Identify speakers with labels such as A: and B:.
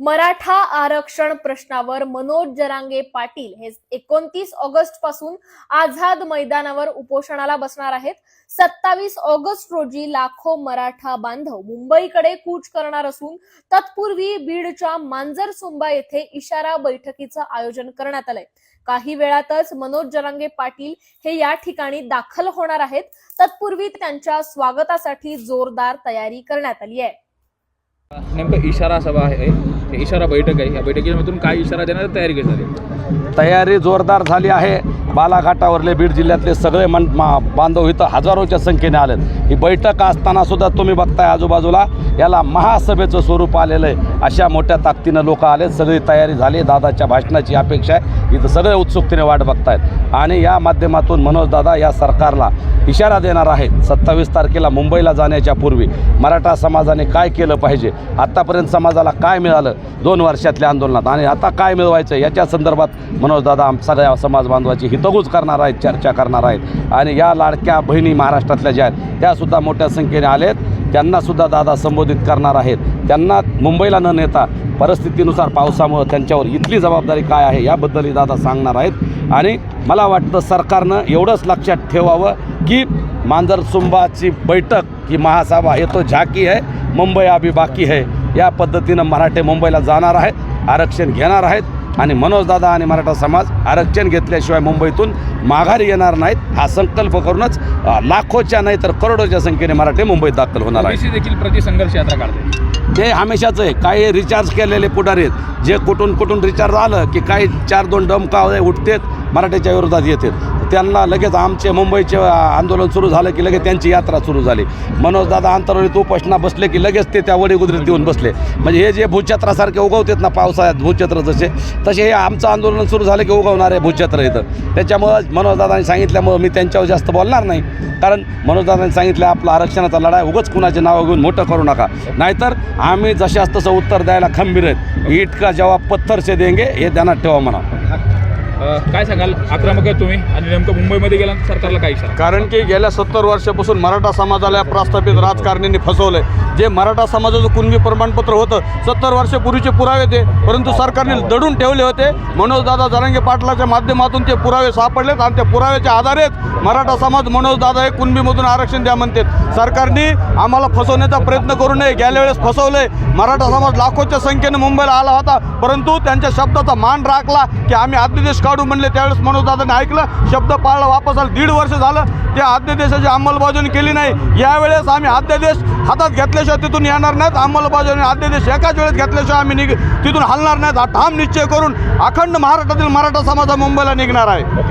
A: मराठा आरक्षण प्रश्नावर मनोज जरांगे पाटील हे एकोणतीस ऑगस्टपासून आझाद मैदानावर उपोषणाला बसणार आहेत. सत्तावीस ऑगस्ट रोजी लाखो मराठा बांधव मुंबईकडे कूच करणार असून तत्पूर्वी बीडच्या मांजरसुंबा येथे इशारा बैठकीचं आयोजन करण्यात आलंय. काही वेळातच मनोज जरांगे पाटील हे या ठिकाणी दाखल होणार आहेत. तत्पूर्वी त्यांच्या स्वागतासाठी जोरदार तयारी करण्यात आली आहे.
B: नेमकं इशारा सभा आहे. इशारा बैठक आहे. या बैठकीमधून काय इशारा देण्याची तयारी कशी झाली
C: तयारी जोरदार झाली आहे. बालाघाटावरले बीड जिल्ह्यातले सगळे मन मा बांधव इथं हजारोच्या संख्येने आलेत. ही बैठक असताना सुद्धा तुम्ही बघताय आजूबाजूला याला महासभेचं स्वरूप आलेलं आहे. अशा मोठ्या ताकदीनं लोक आले सगळी तयारी झाली दादाच्या भाषणाची अपेक्षा आहे. इथं सगळे उत्सुकतेने वाट बघतायत. आणि या माध्यमातून मनोज दादा या सरकारला इशारा देणार आहेत. सत्तावीस तारखेला मुंबईला जाण्याच्या पूर्वी मराठा समाजाने काय केलं पाहिजे? आत्तापर्यंत समाजाला काय मिळालं? दोन वर्षातल्या आंदोलनात. आणि आता काय मिळवायचं? याच्या संदर्भात मनोजदादा आम सगळ्या समाज बांधवाची हितगुज करणार आहेत चर्चा करणार आहेत. आणि या लाडक्या बहिणी महाराष्ट्रातल्या ज्या आहेत त्यासुद्धा मोठ्या संख्येने आलेत. त्यांनासुद्धा दादा संबोधित करणार आहेत. त्यांना मुंबईला न नेता परिस्थितीनुसार पावसामुळं त्यांच्यावर इथली जबाबदारी काय आहे याबद्दलही दादा सांगणार आहेत. आणि मला वाटतं सरकारनं एवढंच लक्षात ठेवावं की मांजरसुंबाची बैठक ही महासभा येतो झाकी आहे मुंबई आबी बाकी आहे. या पद्धतीनं मराठे मुंबईला जाणार आहेत आरक्षण घेणार आहेत. आणि मनोजदादा आणि मराठा समाज आरक्षण घेतल्याशिवाय मुंबईतून माघारी येणार नाहीत हा संकल्प करूनच लाखोच्या नाही तर करोडोच्या संख्येने मराठे मुंबईत दाखल होणार
B: ओबीसी देखील प्रतिसंघर्ष यात्रा काढते.
C: ते हमेशाच आहे. काही रिचार्ज केलेले पुढारी आहेत. जे कुठून कुठून रिचार्ज आलं की काही चार दोन डमका उठतेत मराठीच्या विरोधात येतात त्यांना लगेच आमचे मुंबईचे आंदोलन सुरू झालं की लगेच त्यांची यात्रा सुरू झाली. मनोजदादा आंतरवलीत उपोषणा बसले की लगेच ते त्या वडीगुजरीत येऊन बसले. म्हणजे हे जे भूछत्रासारखे उगवतात ना पावसाळ्यात भूछत्र जसे तसे हे आमचं आंदोलन सुरू झालं की उगवणार आहे भूछत्र इथं. त्याच्यामुळं मनोजदादांनी सांगितल्यामुळं मी त्यांच्यावर जास्त बोलणार नाही. कारण मनोजदादांनी सांगितलं आपला आरक्षणाचा लढाई उगंच कुणाचे नावं घेऊन मोठं करू नका. नाहीतर आम्ही जशास तसं उत्तर द्यायला खंबीर आहेत. इटका जेव्हा जवाब पत्थर से देंगे हे ध्यानात ठेवा म्हणा.
B: काय सांगाल? आक्रमक आहे तुम्ही आणि नेमकं मुंबईमध्ये गेल्यानंतर सरकारला काय इशारा
D: कारण की गेल्या सत्तर वर्षापासून मराठा समाजाला या प्रस्थापित राजकारण्यांनी फसवलंय. जे मराठा समाजाचं कुणबी प्रमाणपत्र होतं सत्तर वर्षापूर्वीचे पुरावे ते परंतु सरकारने दडून ठेवले होते. मनोजदादा जरांगे पाटलाच्या माध्यमातून ते पुरावे सापडलेत आणि त्या पुराव्याच्या आधारेच मराठा समाज मनोजदादा हे कुणबीमधून आरक्षण द्या म्हणतात. सरकारने आम्हाला फसवण्याचा प्रयत्न करू नये. गेल्या वेळेस फसवलंय. मराठा समाज लाखोच्या संख्येने मुंबईला आला होता परंतु त्यांच्या शब्दाचा मान राखला की आम्ही अध्यादेश काढू म्हणले. त्यावेळेस मनोजदादाने ऐकलं शब्द पाळला वापस आला. दीड वर्ष झालं त्या अध्यादेशाची अंमलबजावणी केली नाही. यावेळेस आम्ही अध्यादेश हातात घेतल्याशिवाय तिथून येणार नाहीत. अंमलबजावणी अध्यादेश एकाच वेळेस घेतल्याशिवाय आम्ही निघ तिथून हलणार नाहीत. हा ठाम निश्चय करून अखंड महाराष्ट्रातील मराठा समाज मुंबईला निघणार आहे.